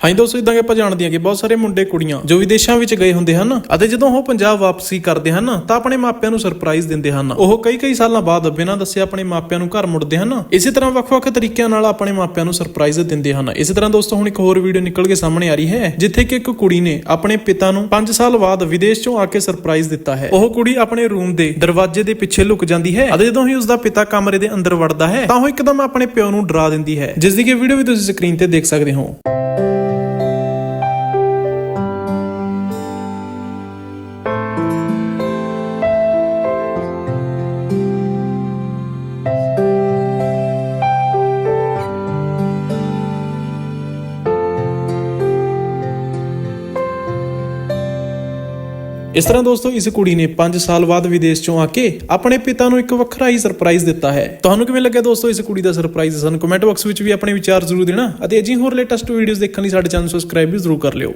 ਹਾਂਜੀ ਦੋਸਤੋ ਇਦਾਂ ਕਿ ਆਪਾਂ ਜਾਣਦੇ ਹਾਂ ਕਿ ਬਹੁਤ ਸਾਰੇ ਮੁੰਡੇ, ਕੁੜੀਆਂ ਜੋ ਵਿਦੇਸ਼ਾਂ ਵਿੱਚ ਗਏ ਹੁੰਦੇ ਹਨ ਅਤੇ ਜਦੋਂ ਉਹ ਪੰਜਾਬ ਵਾਪਸੀ ਕਰਦੇ ਹਨ, ਤਾਂ ਆਪਣੇ ਮਾਪਿਆਂ ਨੂੰ ਸਰਪ੍ਰਾਈਜ਼ ਦਿੰਦੇ ਹਨ। ਉਹ ਕਈ ਕਈ ਸਾਲਾਂ ਬਾਅਦ ਬਿਨਾਂ ਦੱਸੇ ਆਪਣੇ ਮਾਪਿਆਂ ਨੂੰ ਘਰ ਮੁੜਦੇ ਹਨ। ਇਸੇ ਤਰ੍ਹਾਂ ਵੱਖ-ਵੱਖ ਤਰੀਕਿਆਂ ਨਾਲ ਆਪਣੇ ਮਾਪਿਆਂ ਨੂੰ ਸਰਪ੍ਰਾਈਜ਼ ਦਿੰਦੇ ਹਨ। ਇਸੇ ਤਰ੍ਹਾਂ ਦੋਸਤੋ, ਹੁਣ ਇੱਕ ਹੋਰ ਵੀਡੀਓ ਨਿਕਲ ਕੇ ਸਾਹਮਣੇ ਆ ਰਹੀ ਹੈ, ਜਿੱਥੇ ਕਿ ਇੱਕ ਕੁੜੀ ਨੇ ਆਪਣੇ ਪਿਤਾ ਨੂੰ 5 ਸਾਲ ਬਾਅਦ ਵਿਦੇਸ਼ ਚੋਂ ਆ ਕੇ ਸਰਪ੍ਰਾਈਜ਼ ਦਿੱਤਾ ਹੈ। ਉਹ ਕੁੜੀ ਆਪਣੇ ਰੂਮ ਦੇ ਦਰਵਾਜ਼ੇ ਦੇ ਪਿੱਛੇ ਲੁਕ ਜਾਂਦੀ ਹੈ ਅਤੇ ਜਦੋਂ ਹੀ ਉਸਦਾ ਪਿਤਾ ਕਮਰੇ ਦੇ ਅੰਦਰ ਵੜਦਾ ਹੈ, ਤਾਂ ਉਹ ਇੱਕਦਮ ਆਪਣੇ ਪਿਓ ਨੂੰ ਡਰਾ ਦਿੰਦੀ ਹੈ ਜਿਸ ਦੀ ਕਿ ਵੀਡੀਓ ਵੀ ਤੁਸੀਂ ਸਕਰੀਨ ਤੇ ਦੇਖ ਸਕਦੇ ਹੋ। ਇਸ ਤਰ੍ਹਾਂ ਦੋਸਤੋ, ਇਸ ਕੁੜੀ ਨੇ 5 ਸਾਲ ਬਾਅਦ ਵਿਦੇਸ਼ ਚੋਂ ਆ ਕੇ ਆਪਣੇ ਪਿਤਾ ਨੂੰ ਇੱਕ ਵੱਖਰਾ ਹੀ ਸਰਪ੍ਰਾਈਜ਼ ਦਿੱਤਾ ਹੈ। ਤੁਹਾਨੂੰ ਕਿਵੇਂ ਲੱਗਿਆ ਦੋਸਤੋ, ਇਸ ਕੁੜੀ ਦਾ ਸਰਪ੍ਰਾਈਜ਼ ਸਾਨੂੰ ਕਮੈਂਟ ਬਾਕਸ ਵਿੱਚ ਵੀ ਆਪਣੇ ਵਿਚਾਰ ਜ਼ਰੂਰ ਦੇਣਾ ਅਤੇ ਅਜਿਹੀ ਹੋਰ ਲੇਟੈਸਟ ਵੀਡੀਓਜ਼ ਦੇਖਣ ਲਈ ਸਾਡੇ ਚੈਨਲ ਸਬਸਕ੍ਰਾਈਬ ਵੀ ਜ਼ਰੂਰ ਕਰ ਲਿਓ।